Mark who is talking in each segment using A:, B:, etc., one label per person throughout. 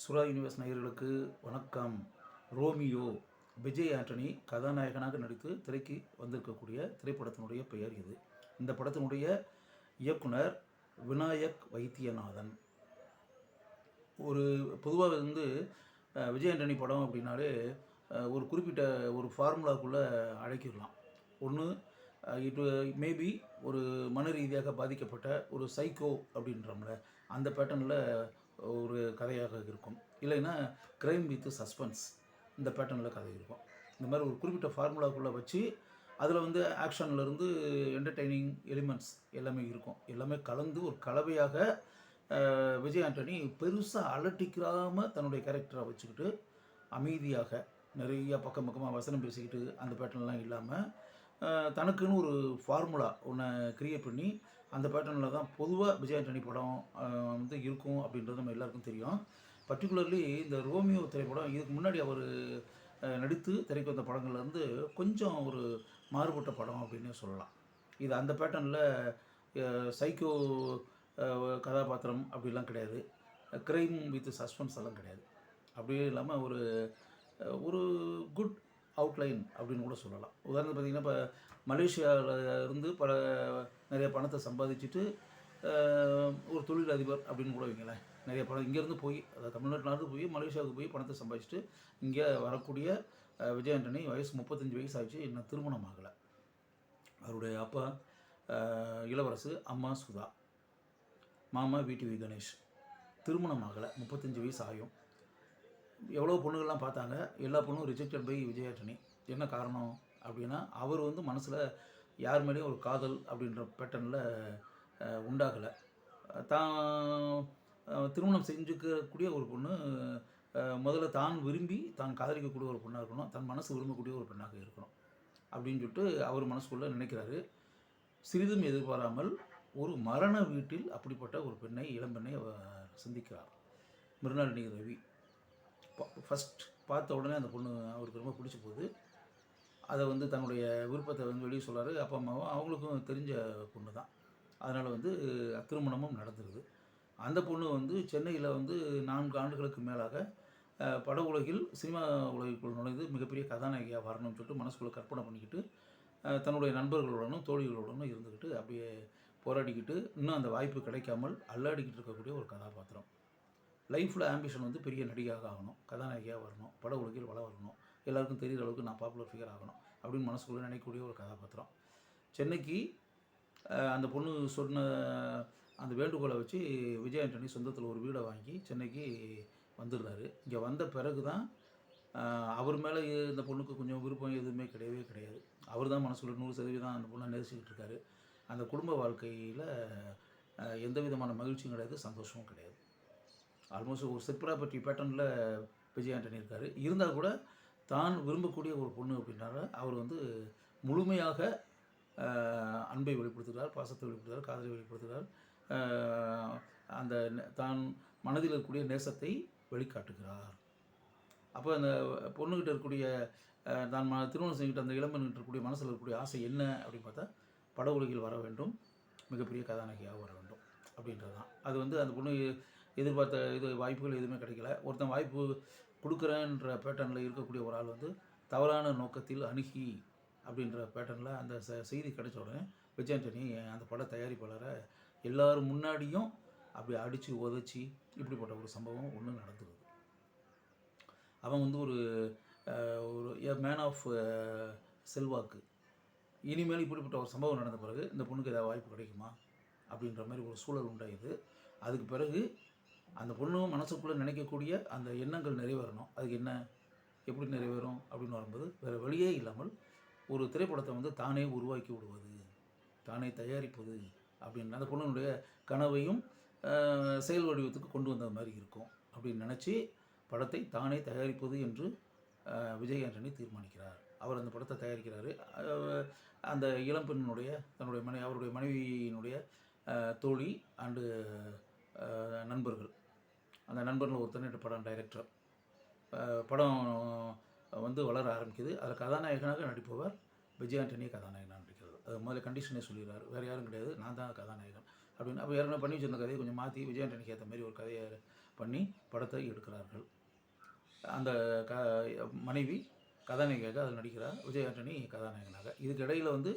A: சுரா யூனிவர்ஸ் நேயர்களுக்கு வணக்கம். ரோமியோ விஜய் ஆண்டனி கதாநாயகனாக நடித்து திரைக்கு வந்திருக்கக்கூடிய திரைப்படத்தினுடைய பெயர் இது. இந்த படத்தினுடைய இயக்குனர் விநாயக் வைத்தியநாதன். ஒரு பொதுவாக வந்து விஜய் ஆண்டனி படம் அப்படின்னாலே ஒரு குறிப்பிட்ட ஒரு ஃபார்முலாக்குள்ளே அழைக்கிடலாம். ஒன்று இட் மேபி ஒரு மன ரீதியாக பாதிக்கப்பட்ட ஒரு சைக்கோ அப்படின்றோம்ல அந்த பேட்டர்னில் ஒரு கதையாக இருக்கும். இல்லைன்னா கிரைம் வித் சஸ்பென்ஸ் இந்த பேட்டர்னில் கதை இருக்கும். இந்த மாதிரி ஒரு குறிப்பிட்ட ஃபார்முலாக்குள்ளே வச்சு அதில் வந்து ஆக்ஷன்லேருந்து என்டர்டெய்னிங் எலிமெண்ட்ஸ் எல்லாமே இருக்கும். எல்லாமே கலந்து ஒரு கலவையாக விஜய் ஆண்டனி பெருசாக அலட்டிக்கிறாமல் தன்னுடைய கேரக்டரை வச்சுக்கிட்டு அமைதியாக நிறைய பக்கம் பக்கமாக வசனம் பேசிக்கிட்டு அந்த பேட்டர்ன்லாம் இல்லாமல் தனக்குன்னு ஒரு ஃபார்முலா ஒன்று கிரியேட் பண்ணி அந்த பேட்டர்னில் தான் பொதுவாக விஜய் ஆண்டனி படம் வந்து இருக்கும் அப்படின்றது நம்ம எல்லாருக்கும் தெரியும். பர்டிகுலர்லி இந்த ரோமியோ திரைப்படம் இதுக்கு முன்னாடி அவர் நடித்து திரைக்கு வந்த படங்கள்லேருந்து கொஞ்சம் ஒரு மாறுபட்ட படம் அப்படின்னே சொல்லலாம். இது அந்த பேட்டர்னில் சைக்கோ கதாபாத்திரம் அப்படிலாம் கிடையாது. க்ரைம் வித் சஸ்பென்ஸ் எல்லாம் கிடையாது. அப்படியே இல்லாமல் ஒரு ஒரு குட் அவுட்லைன் அப்படின்னு கூட சொல்லலாம். உதாரணத்துக்கு பார்த்தீங்கன்னா இப்போ மலேசியாவில் இருந்து பல நிறைய பணத்தை சம்பாதிச்சுட்டு ஒரு தொழில் அதிபர் அப்படின்னு கூட வைங்களேன். நிறைய பணம் இங்கேருந்து போய் அதாவது தமிழ்நாட்டிலேருந்து போய் மலேசியாவுக்கு போய் பணத்தை சம்பாதிச்சுட்டு இங்கே வரக்கூடிய அஹ், விஜய் ஆண்டனி வயசு முப்பத்தஞ்சு வயசு ஆச்சு இன்னும் திருமணம் ஆகலை. அவருடைய அப்பா இளவரசு அம்மா சுதா மாமா விடிவி கணேஷ். திருமணம் ஆகலை முப்பத்தஞ்சு வயசு ஆகும் எவ்வளோ பொண்ணுகள்லாம் பார்த்தாங்க எல்லா பொண்ணும் ரிஜெக்டட் பை விஜய் என்ன காரணம்? அப்படின்னா அவர் வந்து மனசில் யார் மேலேயும் ஒரு காதல் அப்படின்ற பேட்டர்னில் உண்டாகலை. தான் திருமணம் செஞ்சுக்கக்கூடிய ஒரு பொண்ணு முதல்ல தான் விரும்பி தான் காதலிக்கக்கூடிய ஒரு பொண்ணாக இருக்கணும் தன் மனசு விரும்பக்கூடிய ஒரு பெண்ணாக இருக்கணும் அப்படின்னு சொல்லிட்டு அவர் மனசுக்குள்ளே நினைக்கிறாரு. சிறிதும் எதிர்பாராமல் ஒரு மரண வீட்டில் அப்படிப்பட்ட ஒரு பெண்ணை இளம்பெண்ணை அவர் சந்திக்கிறார். மிருணாளினி ரவி. ஃபஸ்ட் பார்த்த உடனே அந்த பொண்ணு அவருக்கு ரொம்ப பிடிச்சி போகுது அதை வந்து தன்னுடைய விருப்பத்தை வந்து வெளியே சொல்கிறாரு அப்பா அம்மாவும் அவங்களுக்கும் தெரிஞ்ச பொண்ணு தான் அதனால் வந்து திருமணமும் நடந்துருது. அந்த பொண்ணு வந்து சென்னையில் வந்து நான்கு ஆண்டுகளுக்கு மேலாக பட உலகில் சினிமா உலகிற்குள் நுழைந்து மிகப்பெரிய கதாநாயகியாக வரணும்னு சொல்லிட்டு மனசுக்குள்ளே கற்பனை பண்ணிக்கிட்டு தன்னுடைய நண்பர்களுடனும் தோழிகளுடனும் இருந்துக்கிட்டு அப்படியே போராடிக்கிட்டு இன்னும் அந்த வாய்ப்பு கிடைக்காமல் அல்லாடிக்கிட்டு இருக்கக்கூடிய ஒரு கதாபாத்திரம். லைஃப்பில் ஆம்பிஷன் வந்து பெரிய நடிகையாக ஆகணும். கதாநாயகியாக வரணும். பட உலகில் வள வரணும் எல்லாருக்கும் தெரிகிற அளவுக்கு நான் பாப்புலர் ஃபிகர் ஆகணும் அப்படின்னு மனசுக்குள்ளே நினைக்கக்கூடிய ஒரு கதாபாத்திரம். சென்னைக்கு அந்த பொண்ணு சொன்ன அந்த வேண்டுகோளை வச்சு விஜய் ஆண்டனி சொந்தத்தில் ஒரு வீடை வாங்கி சென்னைக்கு வந்துடுறாரு. இங்கே வந்த பிறகு தான் அவர் மேலே இந்த பொண்ணுக்கு கொஞ்சம் விருப்பம் எதுவுமே கிடையவே கிடையாது. அவர் தான் மனசுக்குள்ள நூறு சதவீதம் அந்த பொண்ணை நேசிக்கிட்டு இருக்காரு. அந்த குடும்ப வாழ்க்கையில் எந்த விதமான மகிழ்ச்சியும் கிடையாது சந்தோஷமும் கிடையாது. ஆல்மோஸ்ட் ஒரு செட் ப்ராப்பர்ட்டி பேட்டர்னில் விஜய் ஆண்டனி இருக்கார். இருந்தால் கூட தான் விரும்பக்கூடிய ஒரு பொண்ணு அப்படின்னால அவர் வந்து முழுமையாக அன்பை வெளிப்படுத்துகிறார் பாசத்தை வெளிப்படுத்துகிறார் காதலை வெளிப்படுத்துகிறார். அந்த தான் மனதில் இருக்கக்கூடிய நேசத்தை வெளிக்காட்டுகிறார். அப்போ அந்த பொண்ணுக்கிட்ட இருக்கக்கூடிய தான் ம திருமணம் செஞ்சுக்கிட்ட அந்த இளம்பெண்கிட்ட இருக்கக்கூடிய மனசில் இருக்கக்கூடிய ஆசை என்ன அப்படின்னு பார்த்தா பட உலகில் வர வேண்டும் மிகப்பெரிய கதாநாயகியாக வர வேண்டும் அப்படின்றது தான் அது வந்து அந்த பொண்ணு எதிர்பார்த்த இது வாய்ப்புகள் எதுவுமே கிடைக்கல. ஒருத்தன் வாய்ப்பு கொடுக்குறேன்ற பேட்டர்னில் இருக்கக்கூடிய ஒரு ஆள் வந்து தவறான நோக்கத்தில் அணுகி அப்படின்ற பேட்டர்னில் அந்த செ- செய்தி கிடைச்ச உடனே விஜய் ஆண்டனி அந்த பட தயாரிப்பாளரை எல்லோரும் முன்னாடியும் அப்படி அடித்து உதச்சி இப்படிப்பட்ட ஒரு சம்பவம் ஒன்று நடந்துருது அவன் வந்து ஒரு ஒரு மேன் ஆஃப் செல்வாக்கு. இனிமேல் இப்படிப்பட்ட ஒரு சம்பவம் நடந்த பிறகு இந்த பொண்ணுக்கு ஏதாவது வாய்ப்பு கிடைக்குமா? அப்படின்ற மாதிரி ஒரு சூழல் உண்டாயுது. அதுக்கு பிறகு அந்த பொண்ணு மனசுக்குள்ளே நினைக்கக்கூடிய அந்த எண்ணங்கள் நிறைவேறணும். அதுக்கு என்ன எப்படி நிறைவேறும் அப்படின்னு வரும்போது வேறு வழியே இல்லாமல் ஒரு திரைப்படத்தை வந்து தானே உருவாக்கி விடுவது தானே தயாரிப்பது அப்படின்னு அந்த பொண்ணுடைய கனவையும் செயல் வடிவத்துக்கு கொண்டு வந்த மாதிரி இருக்கும் அப்படின்னு நினச்சி படத்தை தானே தயாரிப்பது என்று விஜய் ஆண்டனி தீர்மானிக்கிறார். அவர் அந்த படத்தை தயாரிக்கிறாரு. அந்த இளம்பெண்ணுடைய தன்னுடைய மனை அவருடைய மனைவியினுடைய தோழி அண்டு நண்பர்கள். அந்த நண்பர்கள் ஒருத்தர் படம் டைரக்டர் படம் வந்து வளர ஆரம்பிக்குது. அதில் கதாநாயகனாக நடிப்பவர் விஜய் ஆண்டனியே கதாநாயகனாக நடிக்கிறது அது முதல்ல கண்டிஷனே சொல்லிடுறாரு. வேறு யாரும் கிடையாது. நான் தான் கதாநாயகன் அப்படின்னு. அப்போ ஏற்கனவே பண்ணி வச்சிருந்த கதையை கொஞ்சம் மாற்றி விஜய் ஆண்டனிக்கு ஏற்ற மாதிரி ஒரு கதையை பண்ணி படத்தை எடுக்கிறார்கள். அந்த க மனைவி கதாநாயகியாக அதில் நடிக்கிறார். விஜய் ஆண்டனி கதாநாயகனாக. இதுக்கு இடையில் வந்து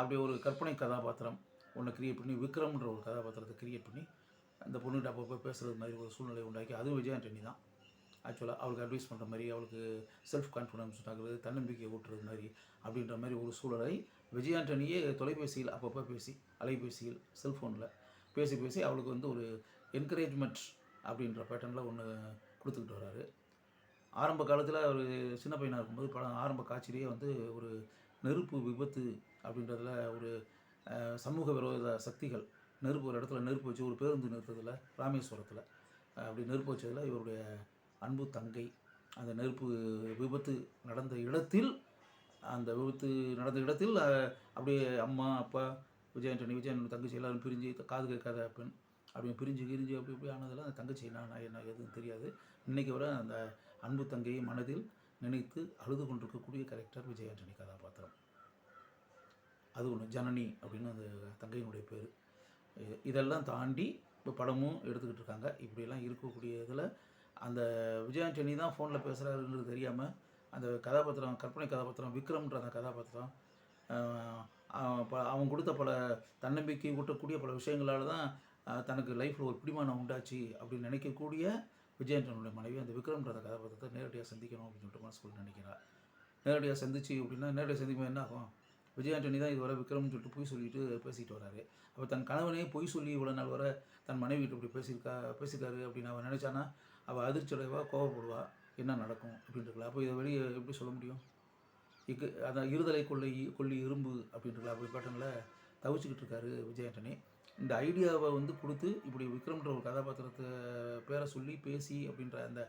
A: அப்படி ஒரு கற்பனை கதாபாத்திரம் ஒன்று கிரியேட் பண்ணி விக்ரம்ன்ற ஒரு கதாபாத்திரத்தை கிரியேட் பண்ணி அந்த பொண்ணுகிட்ட அப்பப்போ பேசுகிறது மாதிரி ஒரு சூழ்நிலை உண்டாக்கி அதுவும் விஜய் ஆண்டனி தான். ஆக்சுவலாக அவளுக்கு அட்வைஸ் பண்ணுற மாதிரி அவளுக்கு செல்ஃப் கான்ஃபிடன்ஸ் ஆகுறது தன்னம்பிக்கை ஊட்டுறது மாதிரி அப்படின்ற மாதிரி ஒரு சூழலை விஜய் ஆண்டனியே தொலைபேசியில் அப்பப்போ பேசி அலைபேசியில் செல்ஃபோனில் பேசி பேசி அவளுக்கு வந்து ஒரு என்கரேஜ்மெண்ட் அப்படின்ற பேட்டர்னில் ஒன்று கொடுத்துக்கிட்டு வர்றாரு ஆரம்ப காலத்தில் அவர் சின்ன பையனாக இருக்கும்போது படம் ஆரம்ப காட்சியிலேயே வந்து ஒரு நெருப்பு விபத்து அப்படின்றதுல ஒரு சமூக விரோத சக்திகள் நெருப்பு ஒரு இடத்துல நெருப்பு வச்சு ஒரு பேருந்து நிறுத்ததில் ராமேஸ்வரத்தில். அப்படி நெருப்பு வச்சதில் இவருடைய அன்பு தங்கை அந்த நெருப்பு விபத்து நடந்த இடத்தில் அந்த விபத்து நடந்த இடத்தில் அப்படியே அம்மா அப்பா விஜயாண்டனி விஜயன் தங்கச்சி எல்லாரும் பிரிஞ்சு காது கேட்காத பெண் அப்படி பிரிஞ்சு கிரிஞ்சு அப்படி இப்படி ஆனதில் அந்த தங்கச்சி என்ன என்ன எதுவும் தெரியாது. இன்றைக்கி வர அந்த அன்பு தங்கையை மனதில் நினைத்து அழுது கொண்டிருக்கக்கூடிய கேரக்டர் விஜய் ஆண்டனி கதாபாத்திரம். அது ஒன்று ஜனனி அப்படின்னு அந்த தங்கையினுடைய பேர். இதெல்லாம் தாண்டி இப்போ படமும் எடுத்துக்கிட்டு இருக்காங்க. இப்படியெல்லாம் இருக்கக்கூடிய இதில் அந்த விஜய் ஆண்டனி தான் ஃபோனில் பேசுகிறாருன்றது தெரியாமல் அந்த கதாபாத்திரம் கற்பனை கதாபாத்திரம் விக்ரம்ன்ற அந்த கதாபாத்திரம் அவன் ப- அவன் கொடுத்த பல தன்னம்பிக்கை ஊட்டக்கூடிய பல விஷயங்களால் தான் தனக்கு லைஃப்பில் ஒரு பிடிமானம் உண்டாச்சு அப்படின்னு நினைக்கக்கூடிய விஜயாண்டனுடைய மனைவி அந்த விக்ரம்ன்ற கதாபாத்திரத்தை நேரடியாக சந்திக்கணும் அப்படின்னு சொல்லிட்டு மனசுக்குள்ள நினைக்கிறார் நேரடியாக சந்திச்சு அப்படின்னா நேரடியாக சந்திக்கும் என்ன ஆகும்? விஜய் ஆண்டனி தான் இதுவரை விக்ரம்னு சொல்லிட்டு பொய் சொல்லிட்டு பேசிட்டு வராரு. அப்போ தன் கணவனே பொய் சொல்லி இவ்வளோ நாள் வர தன் மனைவிட்டு இப்படி பேசியிருக்கா பேசியிருக்காரு அப்படின்னு அவன் நினச்சானா அவள் அதிர்ச்சி அடைவா கோவப்படுவா என்ன நடக்கும் அப்படின்ட்டுருக்கலாம் அப்போ இதை வெளியே எப்படி சொல்ல முடியும்? இக்கு அதான் இருதலை கொள்ளை கொல்லி இரும்பு அப்படின்ட்டுருக்கலாம் அப்படி பட்டனில் தவிச்சுக்கிட்டு இருக்காரு விஜய் ஆண்டனி. இந்த ஐடியாவை வந்து கொடுத்து இப்படி விக்ரம்ன்ற ஒரு கதாபாத்திரத்தை பேரை சொல்லி பேசி அப்படின்ற அந்த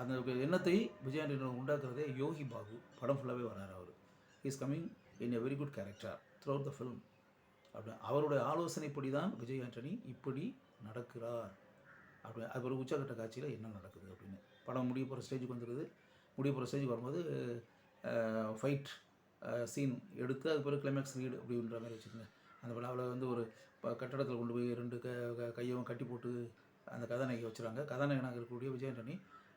A: அந்த எண்ணத்தை விஜய் ஆண்டனி உண்டாக்குறதே யோகி பாபு. படம் ஃபுல்லாகவே வராரு அவர். Is coming in a very good character throughout the film அப்படி அவருடைய ஆலோசனைப்படி தான் விஜய் ஆண்டனி இப்படி நடக்கிறார். அப்படி அது ஒரு உச்சகட்ட காட்சியில் என்ன நடக்குது அப்படின்னு. படம் முடிய போகிற ஸ்டேஜுக்கு வந்துடுது முடிய போகிற ஸ்டேஜுக்கு வரும்போது ஃபைட் சீன் எடுத்து அது பிறகு கிளைமேக்ஸ் ரீடு அப்படின்ற மாதிரி வச்சுக்கோங்க. அந்த விழாவில் வந்து ஒரு கட்டடத்தில் கொண்டு போய் ரெண்டு க க- கையும் கட்டி போட்டு அந்த கதாநாயகி வச்சுறாங்க கதாநாயகனாக இருக்கக்கூடிய விஜய் ஆண்டனி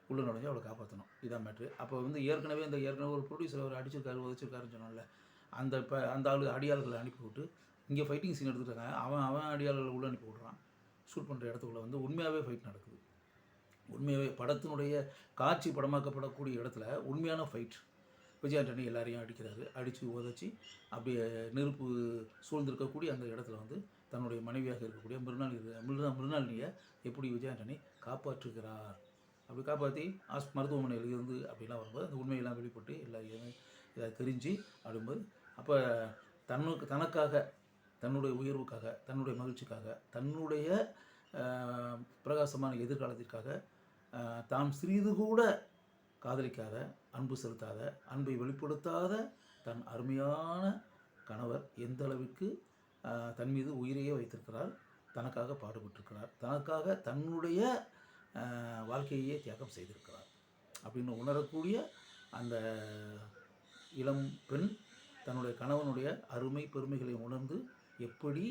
A: உள்ள நுழைஞ்சு அவளை காப்பாற்றணும் இதான் மேட்ரு அப்போ வந்து ஏற்கனவே இந்த ஏற்கனவே ஒரு ப்ரொடியூசர் அவர் அடிச்சிருக்காரு உதச்சிருக்காருன்னு சொன்னால அந்த இப்போ அந்த ஆள் அடியாள்களை அனுப்பி விட்டு இங்கே ஃபைட்டிங் சீன் எடுத்துட்டாங்க. அவன் அவன் அடியாள்களை உள்ளே அனுப்பி விட்றான். ஷூட் பண்ணுற இடத்துக்குள்ள வந்து உண்மையாகவே ஃபைட் நடக்குது. உண்மையாகவே படத்தினுடைய காட்சி படமாக்கப்படக்கூடிய இடத்துல உண்மையான ஃபைட் விஜய் ஆண்டனி எல்லாரையும் அடிக்கிறாரு. அடித்து உதச்சி அப்படியே நெருப்பு சூழ்ந்திருக்கக்கூடிய அந்த இடத்துல வந்து தன்னுடைய மனைவியாக இருக்கக்கூடிய மிருநாள் மிருனா மிருனாளினியை எப்படி விஜய் ஆண்டனி காப்பாற்றுகிறார்? அப்படி காப்பாற்றி ஆஸ் மருத்துவமனையில் இருந்து அப்படிலாம் வரும்போது அந்த உண்மையெல்லாம் வெளிப்பட்டு எல்லா இதுவுமே இதை தெரிஞ்சு அப்படிங்கும்போது அப்போ தன்னுக்கு தனக்காக தன்னுடைய உயர்வுக்காக தன்னுடைய மகிழ்ச்சிக்காக தன்னுடைய பிரகாசமான எதிர்காலத்திற்காக தாம் சிறிது கூட காதலிக்காத அன்பு செலுத்தாத அன்பை வெளிப்படுத்தாத தன் அருமையான கணவர் எந்த அளவிற்கு தன் மீது உயிரையே வைத்திருக்கிறார் தனக்காக பாடுபட்டிருக்கிறார் தனக்காக தன்னுடைய வாழ்க்கையே தியாகம் செய்திருக்கிறார். அப்படின்னு உணரக்கூடிய அந்த இளம் பெண் தன்னுடைய கணவனுடைய அருமை பெருமைகளை உணர்ந்து எப்படி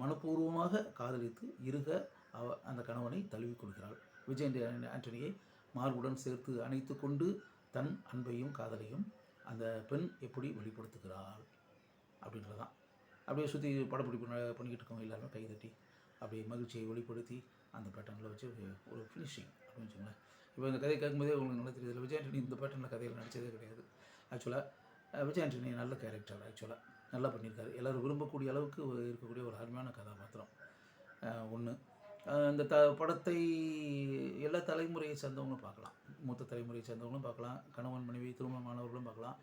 A: மனப்பூர்வமாக காதலித்து இருக அவ அந்த கணவனை தழுவி கொள்கிறாள். விஜய் ஆண்டனியை மார்புடன் சேர்த்து அணைத்து கொண்டு தன் அன்பையும் காதலையும் அந்த பெண் எப்படி வெளிப்படுத்துகிறாள்? அப்படின்றதான் அப்படியே சுற்றி படப்பிடிப்பு பண்ணிக்கிட்டு இருக்கவங்க எல்லாருமே கைதட்டி அப்படியே மகிழ்ச்சியை வெளிப்படுத்தி அந்த பேட்டர்னில் வச்சு ஒரு- ஃபினிஷிங் அப்படின்னு வச்சுக்கோங்களேன். இப்போ இந்த கதையை கேட்கும்போதே உங்களுக்கு நல்லா தெரியுது. இல்லை, விஜய் ஆண்டனி இந்த பேட்டர்னில் கதையில் நடித்ததே கிடையாது. ஆக்சுவலாக விஜய் ஆண்டனி நல்ல கேரக்டர் ஆக்சுவலாக நல்லா பண்ணியிருக்காரு. எல்லோரும் விரும்பக்கூடிய அளவுக்கு இருக்கக்கூடிய ஒரு அருமையான கதாபாத்திரம். ஒன்று அந்த த படத்தை எல்லா தலைமுறையை சேர்ந்தவங்களும் பார்க்கலாம். மூத்த தலைமுறையை சேர்ந்தவங்களும் பார்க்கலாம். கணவன் மனைவி திருமணமானவர்களும் பார்க்கலாம்.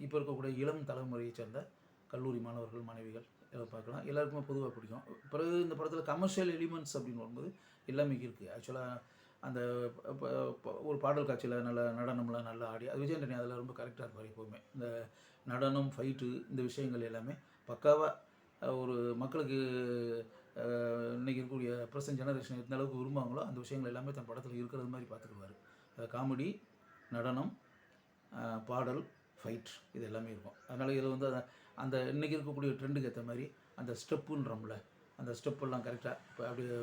A: இப்போ இருக்கக்கூடிய இளம் தலைமுறையை சேர்ந்த கல்லூரி மாணவர்கள் மாணவிகள் பார்க்கலாம் எல்லாருக்குமே பொதுவாக பிடிக்கும். பிறகு இந்த படத்தில் கமர்ஷியல் எலிமெண்ட்ஸ் அப்படின்னு வரும்போது எல்லாமே இருக்குது ஆக்சுவலாக அந்த ஒரு பாடல் காட்சியில் நல்ல நடனம்லாம் நல்லா ஆடி அது விஜய் அதில் ரொம்ப கரெக்டாக இருப்பார் எப்போவுமே. இந்த நடனம் ஃபைட்டு இந்த விஷயங்கள் எல்லாமே பக்காவாக ஒரு மக்களுக்கு இன்றைக்கி இன்னைக்கு இருக்கக்கூடிய ப்ரெசன்ட் ஜெனரேஷன் எந்த அளவுக்கு விரும்புவாங்களோ அந்த விஷயங்கள் எல்லாமே தன் படத்தில் இருக்கிறது மாதிரி பார்த்துக்குவார். காமெடி நடனம் பாடல் ஃபைட் இது எல்லாமே இருக்கும். அதனால் இதில் வந்து அந்த- இன்றைக்கி இருக்கக்கூடிய ட்ரெண்டுக்கு ஏற்ற மாதிரி அந்த ஸ்டெப்புன்றோம்ல அந்த ஸ்டெப்பெல்லாம் கரெக்டாக இப்போ அப்படியே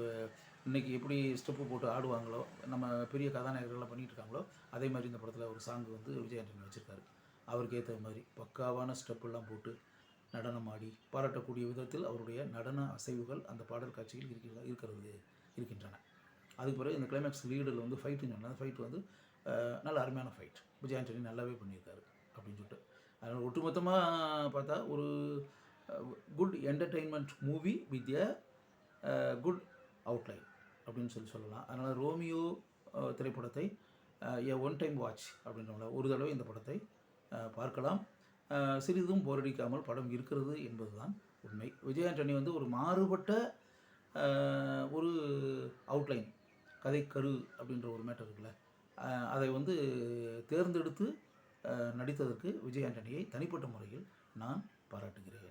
A: இன்றைக்கி எப்படி ஸ்டெப்பு போட்டு ஆடுவாங்களோ நம்ம பெரிய கதாநாயகர்கள்லாம் பண்ணிட்டு இருக்காங்களோ அதே மாதிரி இந்த படத்தில் ஒரு சாங் வந்து விஜய் ஆண்டனி வச்சுருக்காரு அவருக்கு ஏற்ற மாதிரி பக்காவான ஸ்டெப்பெல்லாம் போட்டு நடனம் ஆடி பாராட்டக்கூடிய விதத்தில் அவருடைய நடன அசைவுகள் அந்த பாடல் காட்சியில் இருக்கிறதா இருக்கிறது இருக்கின்றன. அதுக்கு பிறகு இந்த கிளைமேக்ஸ் லீடில் வந்து ஃபைட்டுன்னு சொன்னால் ஃபைட் வந்து நல்ல அருமையான ஃபைட் விஜய் ஆண்டனி நல்லாவே பண்ணியிருக்காரு அப்படின்னு சொல்லிட்டு. அதனால் ஒட்டுமொத்தமாக பார்த்தா ஒரு good entertainment movie with a good outline அப்படின்னு சொல்லி சொல்லலாம். அதனால் ரோமியோ திரைப்படத்தை எ ஒன் டைம் வாட்ச் அப்படின்றவங்கள ஒரு தடவை இந்த படத்தை பார்க்கலாம். சிறிதும் போரடிக்காமல் படம் இருக்கிறது என்பதுதான் உண்மை. விஜய் ஆண்டனி வந்து ஒரு மாறுபட்ட ஒரு அவுட்லைன் கதை கரு அப்படின்ற ஒரு மேட்டர் இருக்குல்ல. அதை வந்து தேர்ந்தெடுத்து நடித்ததற்கு விஜய் ஆண்டனியை தனிப்பட்ட முறையில் நான் பாராட்டுகிறேன்.